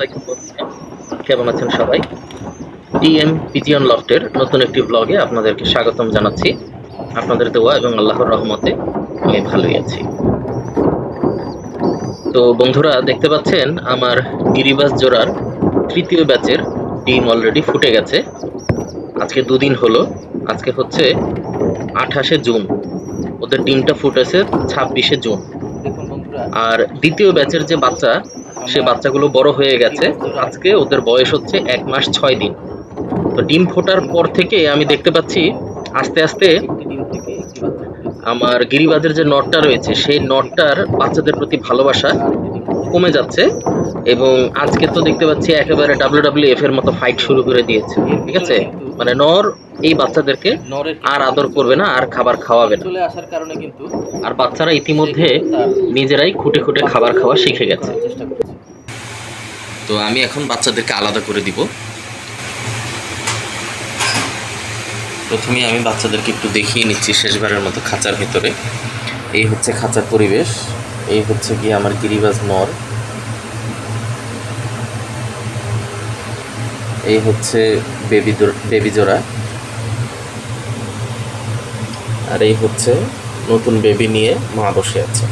আলাইকুম বন্ধুরা। কেমন আছেন সবাই? টিএম পিজিয়ন লফটের নতুন একটি ব্লগে আপনাদেরকে স্বাগতম জানাচ্ছি। আপনাদের দোয়া এবং আল্লাহর রহমতে আমি ভালোই আছি। তো বন্ধুরা দেখতে পাচ্ছেন আমার গিরিবাস জোড়ার তৃতীয় ব্যাচের ডিম অলরেডি ফুটে গেছে। আজকে দুদিন হলো। আজকে হচ্ছে আঠাশে জুন। ওদের ডিমটা ফুটেছে ছাব্বিশে জুন। আর দ্বিতীয় ব্যাচের যে বাচ্চা সে বাচ্চাগুলো বড় হয়ে গেছে আজকে ওদের বয়স হচ্ছে এক মাস ছয় দিন তো ডিম ফোটার পর থেকে আমি দেখতে পাচ্ছি আস্তে আস্তে। আমার গিরিবাদের যে নটটা রয়েছে সেই নটটার বাচ্চাদের প্রতি ভালোবাসা। কমে যাচ্ছে এবং আজকে তো দেখতে পাচ্ছি একেবারে ডাব্লিউ ডাব্লিউ এফ এর মতো ফাইট শুরু করে দিয়েছে ঠিক আছে মানে নর এই বাচ্চাদেরকে আর আদর করবে না আর খাবার খাওয়াবে না চলে আসার কারণে কিন্তু আর বাচ্চারা ইতিমধ্যে নিজেরাই খুঁটে খুঁটে খাবার খাওয়া শিখে গেছে তো আমি এখন বাচ্চাদেরকে আলাদা করে দিব। প্রথমে আমি বাচ্চাদেরকে একটু দেখিয়ে নিচ্ছি শেষবারের মতো খাঁচার ভিতরে। এই হচ্ছে খাঁচার পরিবেশ, এই হচ্ছে গিয়ে আমার গিরিবাজ নর এই হচ্ছে বেবি বেবি জোড়া। আর এই হচ্ছে নতুন বেবি নিয়ে মা বসে আছে।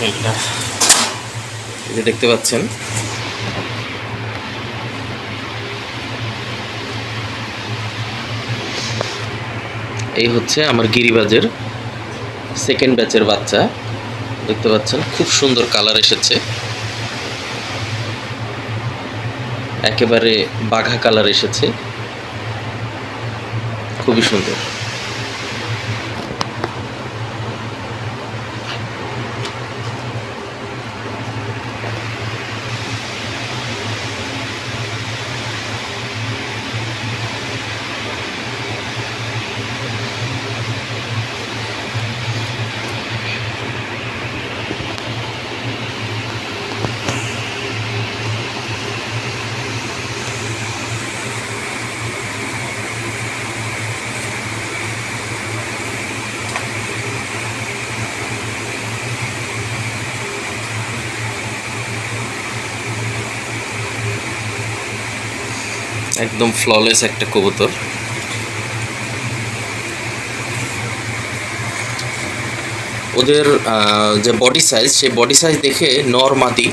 বিসমিল্লাহ। যে দেখতে পাচ্ছেন। এই হচ্ছে আমার গিরিবাজের সেকেন্ড ব্যাচের বাচ্চা। দেখতে পাচ্ছেন, খুব সুন্দর কালার এসেছে। একেবারে বাঘা কালার এসেছে। খুবই সুন্দর। একদম ফ্ললেস একটা কবুতর। ওদের যে বডি সাইজ সেই বডি সাইজ দেখে নর মাদি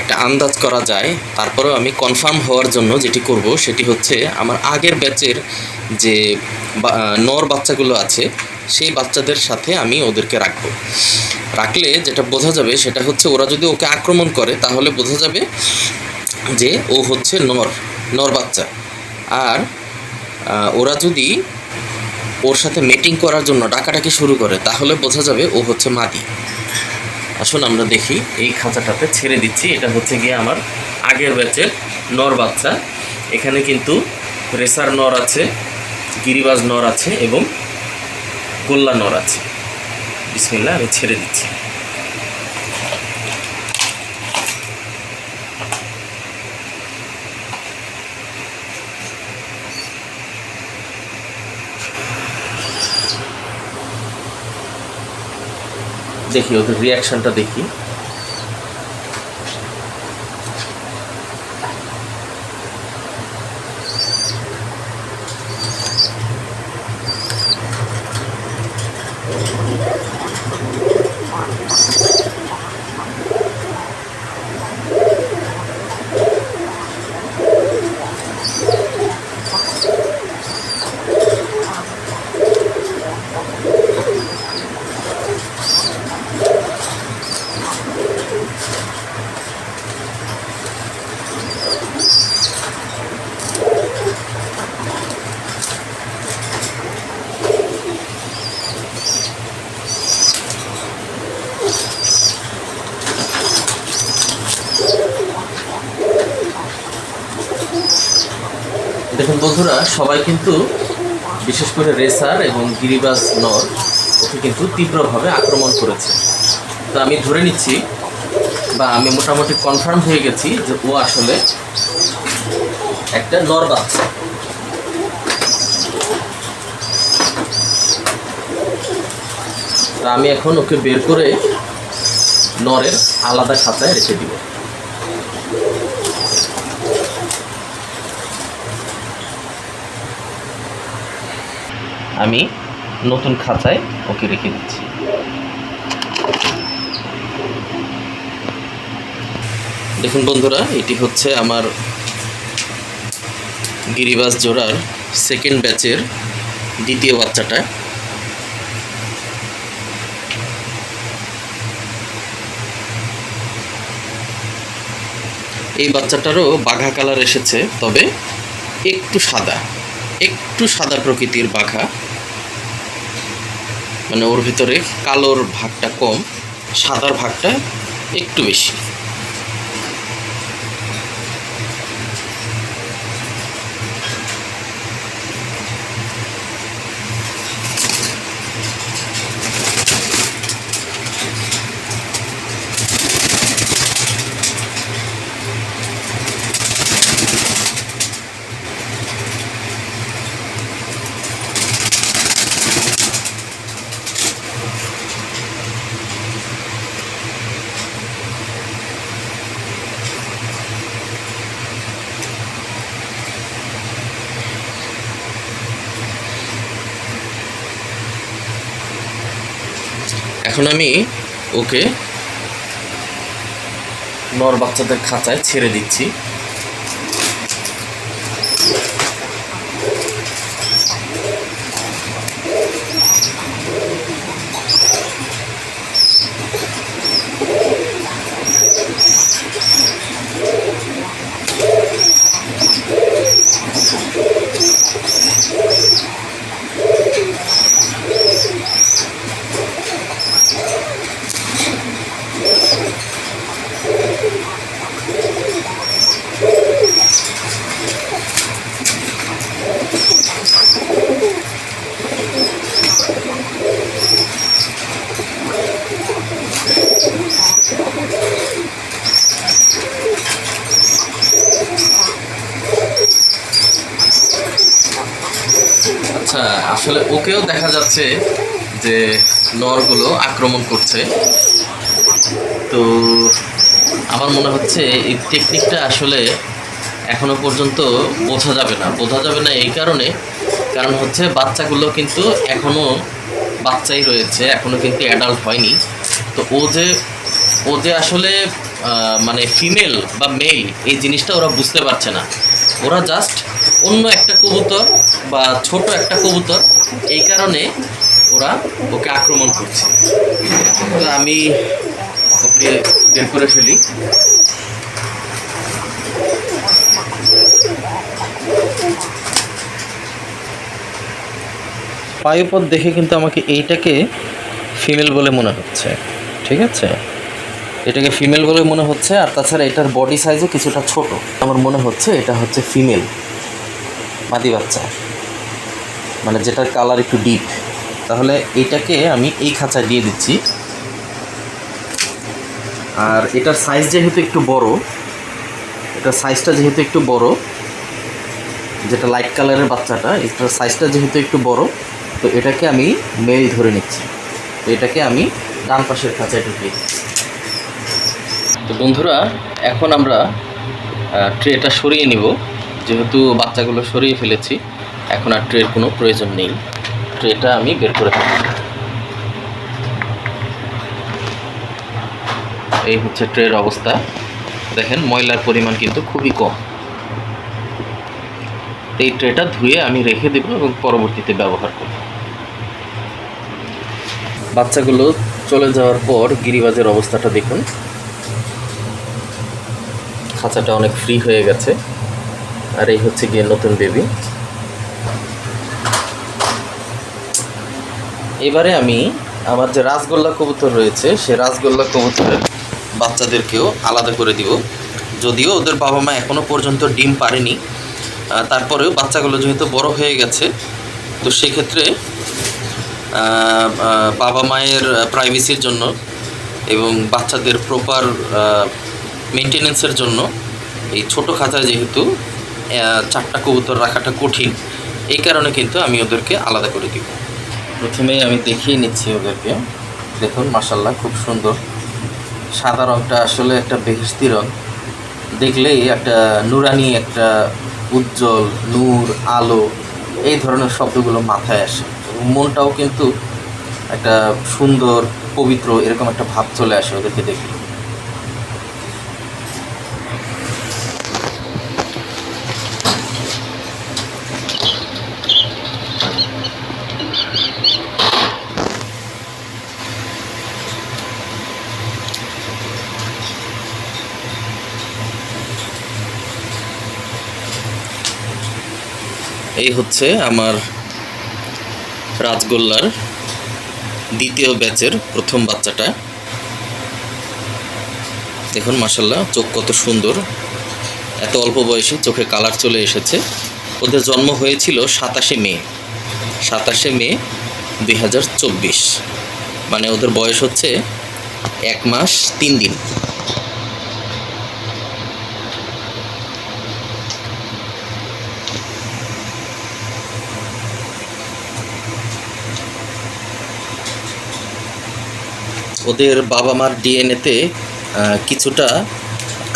একটা আন্দাজ করা যায়। তারপরেও আমি কনফার্ম হওয়ার জন্য যেটি করব সেটি হচ্ছে আমার আগের ব্যাচের যে নর বাচ্চাগুলো আছে, সেই বাচ্চাদের সাথে আমি ওদেরকে রাখব। রাখলে যেটা বোঝা যাবে সেটা হচ্ছে ওরা যদি ওকে আক্রমণ করে, তাহলে বোঝা যাবে যে ও হচ্ছে নর। নর বাচ্চা। আর ওরা যদি ওর সাথে মিটিং করার জন্য ডাকাডাকি শুরু করে, তাহলে বোঝা যাবে ও হচ্ছে মাদি। আসুন আমরা দেখি এই খাঁচাটাতে ছেড়ে দিচ্ছি। এটা হচ্ছে গিয়ে আমার আগের ব্যাচের নর বাচ্চা। এখানে কিন্তু রেসার নর আছে, গিরিবাজ নর আছে এবং গোল্লা নর আছে। বিসমিল্লা আমি ছেড়ে দিচ্ছি। দেখি ওদের রিয়াকশনটা দেখি দেখুন বন্ধুরা সবাই কিন্তু বিশেষ করে গিরিবাজ নর ওকে কিন্তু তীব্রভাবে আক্রমণ করেছে। তো আমি ধরে নিচ্ছি, বা আমি মোটামুটি কনফার্ম হয়ে গেছি যে ও আসলে একটা নর বাচ্চা। তা আমি এখন ওকে বের করে নরের আলাদা খাতায় রেখে দিব। আমি নতুন খাঁচায় ওকে রেখে দিচ্ছি। দেখুন বন্ধুরা, এটি হচ্ছে আমার গিরিবাস জোড়ার সেকেন্ড ব্যাচের দ্বিতীয় বাচ্চাটা। এই বাচ্চাটারও বাঘা কালার এসেছে, তবে একটু সাদা একটু সাদা প্রকৃতির বাঘা। মানে ওর ভিতরে কালোর ভাগটা কম সাদার ভাগটা একটু বেশি। এখন আমি ওকে নর বাচ্চাদের খাঁচায় ছেড়ে দিচ্ছি আচ্ছা আসলে ওকেও দেখা যাচ্ছে যে নরগুলো আক্রমণ করছে। তো আমার মনে হচ্ছে এই টেকনিকটা আসলে এখনও পর্যন্ত বোঝা যাবে না। বোঝা যাবে না এই কারণে, কারণ হচ্ছে বাচ্চাগুলো কিন্তু এখনও বাচ্চাই রয়েছে, এখনও কিন্তু অ্যাডাল্ট হয়নি। তো ও যে ও যে আসলে মানে ফিমেল বা মেল এই জিনিসটা ওরা বুঝতে পারছে না। ওরা জাস্ট অন্য একটা কবুতর বা ছোট একটা কবুতর, এই কারণে ওরা ওকে আক্রমণ করছে। তো আমি ওকে বের করে ফেলি। পায়ুপথ দেখে কিন্তু আমাকে এইটাকে ফিমেল বলে মনে হচ্ছে, ঠিক আছে? এটাকে ফিমেল বলে মনে হচ্ছে, আর তাছাড়া এটার বডি সাইজও কিছুটা ছোট। আমার মনে হচ্ছে এটা হচ্ছে ফিমেল, মাদি বাচ্চা। মানে যেটার কালার একটু ডিপ। তাহলে এটাকে আমি এই খাঁচায় দিয়ে দিচ্ছি। আর এটার সাইজ যেহেতু একটু বড়, এটার সাইজটা যেহেতু একটু বড়, যেটা লাইট কালারের বাচ্চাটা, এটার সাইজটা যেহেতু একটু বড়, তো এটাকে আমি মেল ধরে নিচ্ছি। তো এটাকে আমি ডান পাশের খাঁচায় ঢুকিয়ে তো বন্ধুরা, এখন আমরা ট্রেটা সরিয়ে নিব। যেহেতু বাচ্চাগুলো সরিয়ে ফেলেছি, এখন আর ট্রের কোনো প্রয়োজন নেই। ট্রেটা আমি বের করে ফেলব এই হচ্ছে ট্রের অবস্থা। দেখেন, ময়লার পরিমাণ কিন্তু খুবই কম। এই ট্রেটা ধুয়ে আমি রেখে দেবো এবং পরবর্তীতে ব্যবহার করব। বাচ্চাগুলো চলে যাওয়ার পর গিরিবাজের অবস্থাটা দেখুন। খাঁচাটা অনেক ফ্রি হয়ে গেছে। আর এই হচ্ছে গিয়ে নতুন বেবি এবারে আমি আমার যে রাসগোল্লা কবুতর রয়েছে, সে রাসগোল্লা কবুতরের বাচ্চাদেরকেও আলাদা করে দিব। যদিও ওদের বাবা মা এখনও পর্যন্ত ডিম পারেনি তারপরেও বাচ্চাগুলো যেহেতু বড় হয়ে গেছে, তো সেক্ষেত্রে বাবা মায়ের প্রাইভেসির জন্য এবং বাচ্চাদের প্রপার মেনটেনেন্সের জন্য এই ছোট খাঁচায় যেহেতু চারটা কবুতর রাখাটা কঠিন, এই কারণে কিন্তু আমি ওদেরকে আলাদা করে দিব। প্রথমেই আমি দেখিয়ে নিচ্ছি ওদেরকে। দেখুন মাসাল্লাহ খুব সুন্দর। সাদা রঙটা আসলে একটা বেহেস্তি রঙ দেখলেই একটা নুরানি, একটা উজ্জ্বল, নূর, আলো, এই ধরনের শব্দগুলো মাথায় আসে। মনটাও কিন্তু একটা সুন্দর, পবিত্র, এরকম একটা ভাব চলে আসে ওদেরকে দেখলে। এই হচ্ছে আমার রাজগোল্লার দ্বিতীয় ব্যাচের প্রথম বাচ্চাটা। দেখুন মাসাল্লাহ চোখ কত সুন্দর। এত অল্প বয়সে চোখে কালার চলে এসেছে। ওদের জন্ম হয়েছিল সাতাশে মে সাতাশে মে দুই হাজার চব্বিশ। মানে ওদের বয়স হচ্ছে এক মাস তিন দিন। ওদের বাবা মার ডিএনএতে কিছুটা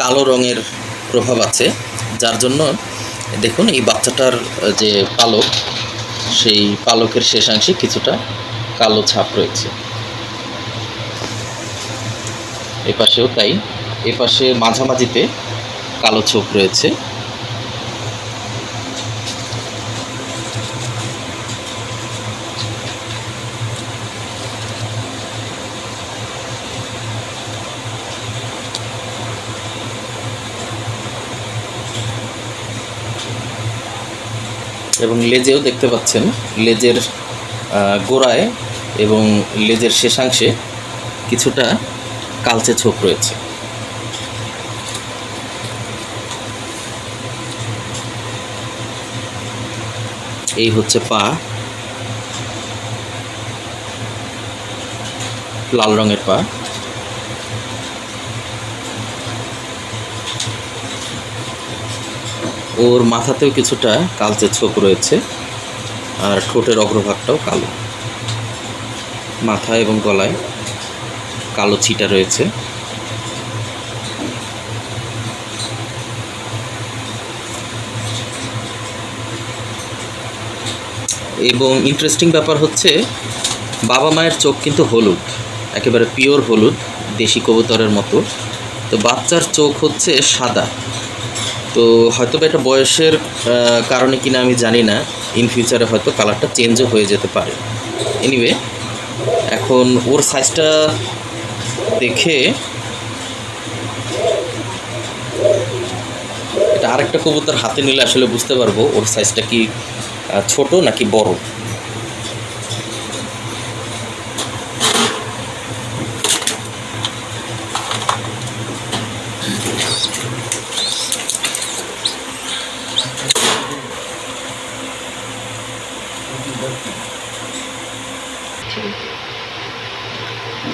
কালো রঙের প্রভাব আছে, যার জন্য দেখুন এই বাচ্চাটার যে পালক, সেই পালকের শেষাংশে কিছুটা কালো ছাপ রয়েছে। এ পাশেও তাই এ পাশে মাঝামাঝিতে কালো ছোপ রয়েছে। এবং লেজেও দেখতে পাচ্ছেন, লেজের গোড়ায় এবং লেজের শেষাংশে কিছুটা কালচে ছোপ রয়েছে। এই হচ্ছে পা। লাল রঙের পা। ওর মাথাতেও কিছুটা কালচে ছোপ রয়েছে আর ঠোঁটের অগ্রভাগটাও কালো। মাথা এবং গলায় কালো ছিটা রয়েছে। এবং ইন্টারেস্টিং ব্যাপার হচ্ছে, বাবা মায়ের চোখ কিন্তু হলুদ, একেবারে পিওর হলুদ, দেশি কবুতরের মতো। তো বাচ্চার চোখ হচ্ছে সাদা। তো হয়তো এটা বয়সের কারণে কিনা আমি জানি না। ইন ফিউচারে হয়তো কালারটা চেঞ্জও হয়ে যেতে পারে। এনিওয়ে এখন ওর সাইজটা দেখে এটা আরেকটা কবুতর হাতে নিলে আসলে বুঝতে পারব ওর সাইজটা কি ছোট নাকি বড়।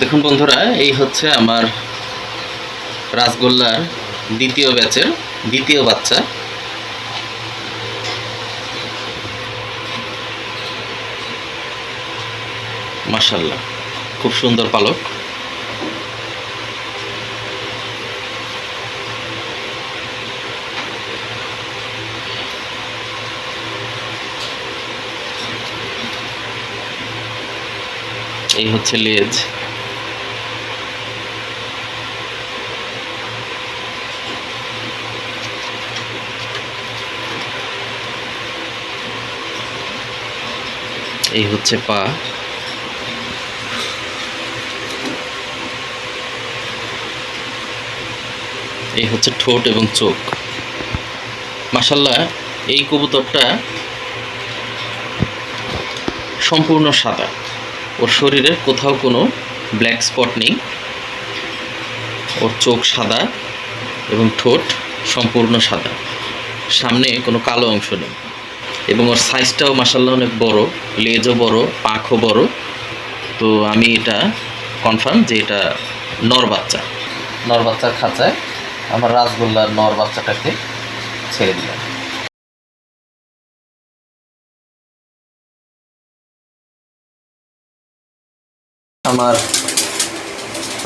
দেখুন বন্ধুরা, এই হচ্ছে আমার রাসগোল্লার দ্বিতীয় ব্যাচের দ্বিতীয় বাচ্চা। মাশাল্লাহ খুব সুন্দর পালক। এই হচ্ছে লেজ। এই হচ্ছে পা। এই হচ্ছে ঠোঁট এবং চোখ। মাসাল্লাহ এই কবুতরটা সম্পূর্ণ সাদা। ওর শরীরের কোথাও কোনো ব্ল্যাক স্পট নেই। ওর চোখ সাদা এবং ঠোঁট সম্পূর্ণ সাদা। সামনে কোনো কালো অংশ নেই। এবং ওর সাইজটাও মাসাল্লাহ অনেক বড়, লেজও বড়, পাখও বড়। তো আমি এটা কনফার্ম যে এটা নর বাচ্চা। নর বাচ্চার খাঁচায়। আমার রাসগোল্লার নর বাচ্চাটাকে ছেড়ে দিলাম। আমার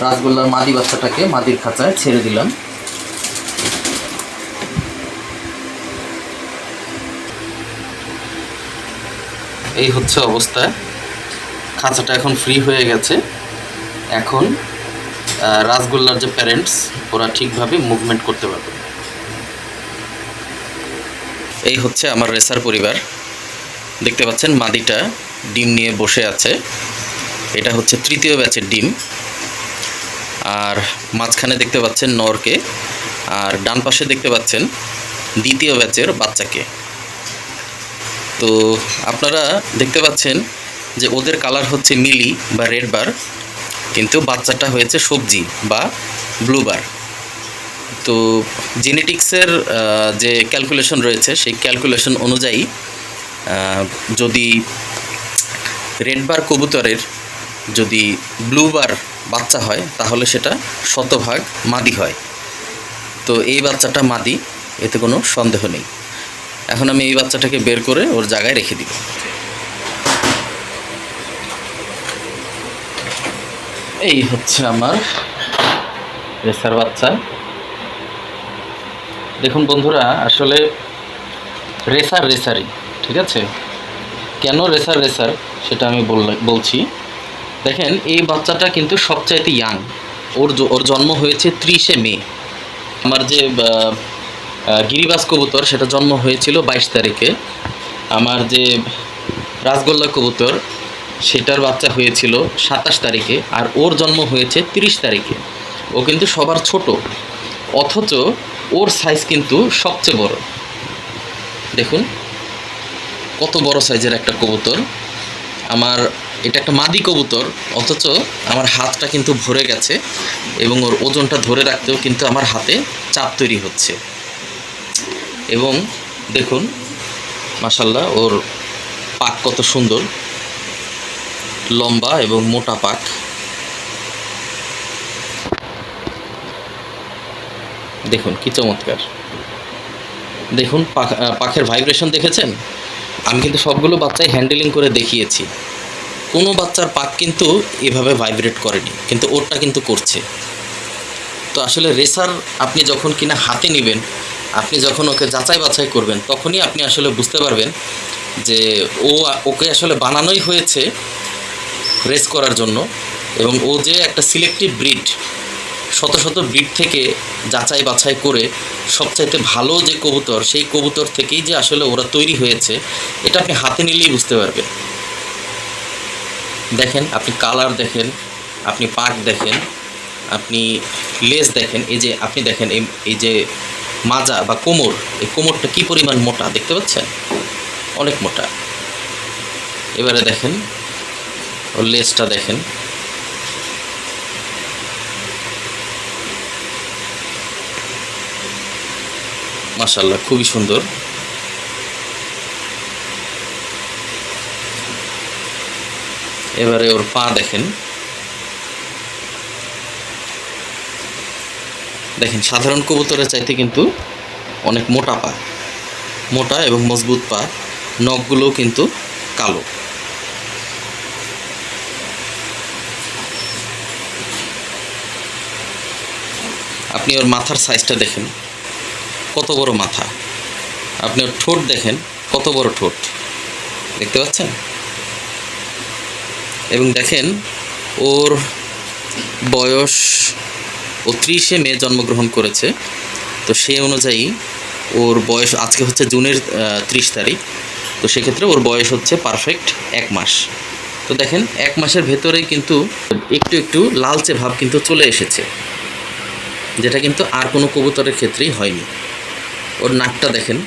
রাসগোল্লার মাদি বাচ্চাটাকে মাদির খাঁচায় ছেড়ে দিলাম। এই হচ্ছে অবস্থা। খাঁচাটা এখন ফ্রি হয়ে গেছে। এখন রাসগোল্লার যে প্যারেন্টস ওরা ঠিকভাবে মুভমেন্ট করতে পারবে। এই হচ্ছে আমার রেসার পরিবার। দেখতে পাচ্ছেন মাদিটা ডিম নিয়ে বসে আছে। এটা হচ্ছে তৃতীয় ব্যাচের ডিম। আর মাঝখানে দেখতে পাচ্ছেন নরকে। আর ডান পাশে দেখতে পাচ্ছেন দ্বিতীয় ব্যাচের বাচ্চাকে। তো আপনারা দেখতে পাচ্ছেন যে ওদের কালার হচ্ছে মিলি বা রেড বার কিন্তু বাচ্চাটা হয়েছে সবজি বা ব্লু বার তো জেনেটিক্সের যে ক্যালকুলেশন রয়েছে, সেই ক্যালকুলেশন অনুযায়ী যদি রেড বার কবুতরের যদি ব্লু বার বাচ্চা হয়, তাহলে সেটা শতভাগ মাদি হয়। তো এই বাচ্চাটা মাদি, এতে কোনো সন্দেহ নেই। এখন আমি এই বাচ্চাটাকে বের করে ওর জায়গায় রেখে দিব। এই হচ্ছে আমার রেসার বাচ্চা। দেখুন বন্ধুরা, আসলে রেসার রেসারই ঠিক আছে? কেন রেসার রেসার, সেটা আমি বলছি। দেখেন, এই বাচ্চাটা কিন্তু সবচাইতে ইয়াং ওর ওর জন্ম হয়েছে ত্রিশে মে। আমার যে গিরিবাস কবুতর, সেটা জন্ম হয়েছিল বাইশ তারিখে। আমার যে রাসগোল্লা কবুতর, সেটার বাচ্চা হয়েছিল সাতাশ তারিখে আর ওর জন্ম হয়েছে তিরিশ তারিখে। ও কিন্তু সবার ছোট, অথচ ওর সাইজ কিন্তু সবচেয়ে বড়। দেখুন, কত বড় সাইজের একটা কবুতর। আমার, এটা একটা মাদি কবুতর, অথচ আমার হাতটা কিন্তু ভরে গেছে এবং ওর ওজনটা ধরে রাখতেও কিন্তু আমার হাতে চাপ তৈরি হচ্ছে। এবং দেখুন মাসাল্লাহ ওর পাক কত সুন্দর। লম্বা এবং মোটা পাক। দেখুন, কি চমৎকার। দেখুন পাখ- পাখের ভাইব্রেশন দেখেছেন? আমি কিন্তু সবগুলো বাচ্চাই হ্যান্ডেলিং করে দেখিয়েছি। কোনো বাচ্চার পাক কিন্তু এভাবে ভাইব্রেট করেনি, কিন্তু ওরটা কিন্তু করছে। তো আসলে রেসার আপনি যখন কিনা হাতে নেবেন আপনি যখন ওকে যাচাই বাছাই করবেন, তখনই আপনি আসলে বুঝতে পারবেন যে ও ওকে আসলে বানানোই হয়েছে রেস করার জন্য এবং ও যে একটা সিলেক্টিভ ব্রিড শত শত ব্রিড থেকে যাচাই বাছাই করে সবচাইতে ভালো যে কবুতর, সেই কবুতর থেকেই যে আসলে ওরা তৈরি হয়েছে, এটা আপনি হাতে নিলেই বুঝতে পারবেন। দেখেন, আপনি কালার দেখেন, আপনি পাক দেখেন, আপনি লেস দেখেন, এই যে আপনি দেখেন এই যে মাজা বা কোমর, এই কোমরটা কি পরিমাণ মোটা দেখতে পাচ্ছেন? অনেক মোটা। এবারে দেখেন, ওর লেজটা দেখেন। মাশাল্লাহ খুবই সুন্দর। এবারে ওর পা দেখেন। দেখেন, সাধারণ কবুতরের চাইতে কিন্তু অনেক মোটা পা। মোটা এবং মজবুত পা। নখগুলোও কিন্তু কালো। আপনি ওর মাথার সাইজটা দেখেন। কত বড় মাথা। আপনি ওর ঠোঁট দেখেন, কত বড় ঠোঁট। দেখতে পাচ্ছেন? এবং দেখেন, ওর বয়স ও ত্রিশে মে জন্মগ্রহণ করেছে। তো সেই অনুযায়ী ওর বয়স আজকে হচ্ছে জুনের ত্রিশ তারিখ। তো সেক্ষেত্রে ওর বয়স হচ্ছে পারফেক্ট এক মাস। তো দেখেন, এক মাসের ভেতরেই কিন্তু একটু একটু লালচে ভাব কিন্তু চলে এসেছে, যেটা কিন্তু আর কোনো কবুতরের ক্ষেত্রেই হয়নি। ওর নাকটা দেখেন,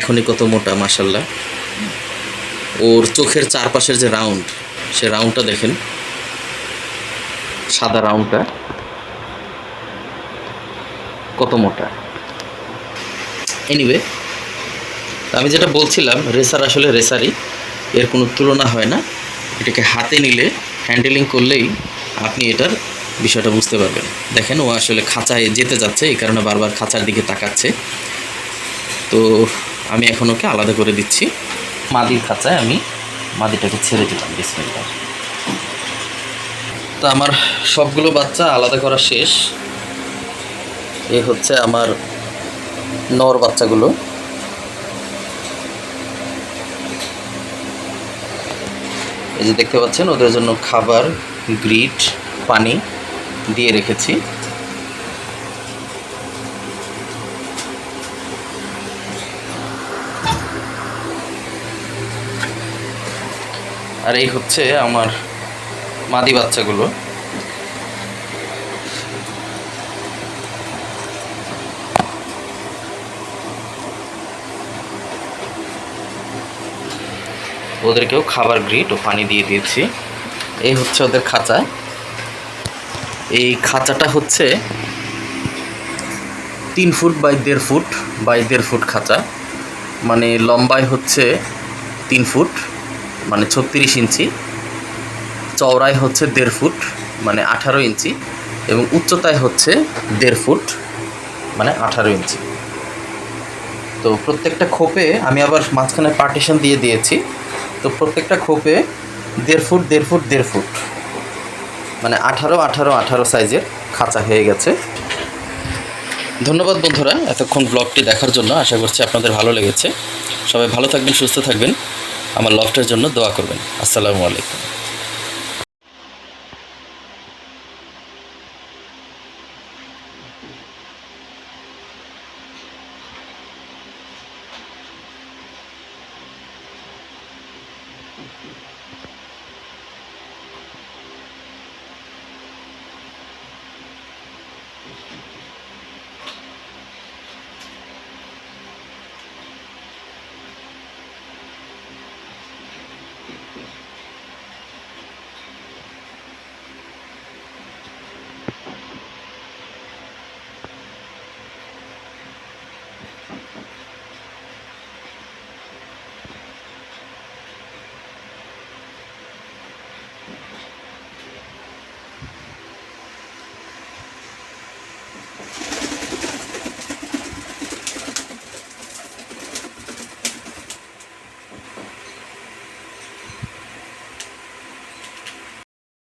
এখনই কত মোটা মাসাল্লাহ ওর চোখের চারপাশের যে রাউন্ড, সে রাউন্ডটা দেখেন, সাদা রাউন্ডটা। কত মোটা? এনিওয়ে আমি যেটা বলছিলাম রেসার আসলে রেসারই এর কোনো তুলনা হয় না। এটাকে হাতে নিলে হ্যান্ডেলিং করলেই আপনি এটার বিষয়টা বুঝতে পারবেন। দেখেন, ও আসলে খাঁচায় যেতে যাচ্ছে, এই কারণে বারবার খাঁচার দিকে তাকাচ্ছে। তো আমি এখন ওকে আলাদা করে দিচ্ছি। মাদির খাঁচায় আমি মাদিটাকে ছেড়ে দিলাম বিসমিল্লাহ তো আমার সবগুলো বাচ্চা আলাদা করা শেষ। এ হচ্ছে আমার নর বাচ্চাগুলো। এই যে দেখতে পাচ্ছেন, ওদের জন্য খাবার, গ্রিট, পানি দিয়ে রেখেছি। আর এই হচ্ছে আমার মাদি বাচ্চাগুলো। ওদেরকেও খাবার গ্রিট ও পানি দিয়ে দিয়েছি। এই হচ্ছে ওদের খাঁচা। এই খাঁচাটা হচ্ছে তিন ফুট বাই দেড় ফুট বাই দেড় ফুট খাঁচা। মানে লম্বায় হচ্ছে তিন ফুট মানে ছত্রিশ ইঞ্চি। চওড়ায় হচ্ছে দেড় ফুট মানে আঠারো ইঞ্চি। এবং উচ্চতায় হচ্ছে দেড় ফুট মানে আঠারো ইঞ্চি। তো প্রত্যেকটা খোপে আমি আবার মাঝখানে পার্টিশন দিয়ে দিয়েছি। তো প্রত্যেকটা খোপে দেড় ফুট দেড় ফুট দেড় ফুট। মানে আঠারো আঠারো আঠারো সাইজের খাঁচা হয়ে গেছে। ধন্যবাদ বন্ধুরা এতক্ষণ ব্লগটি দেখার জন্য। আশা করছি আপনাদের ভালো লেগেছে। সবাই ভালো থাকবেন, সুস্থ থাকবেন। আমার লফটের জন্য দোয়া করবেন। আসসালামু আলাইকুম। 何?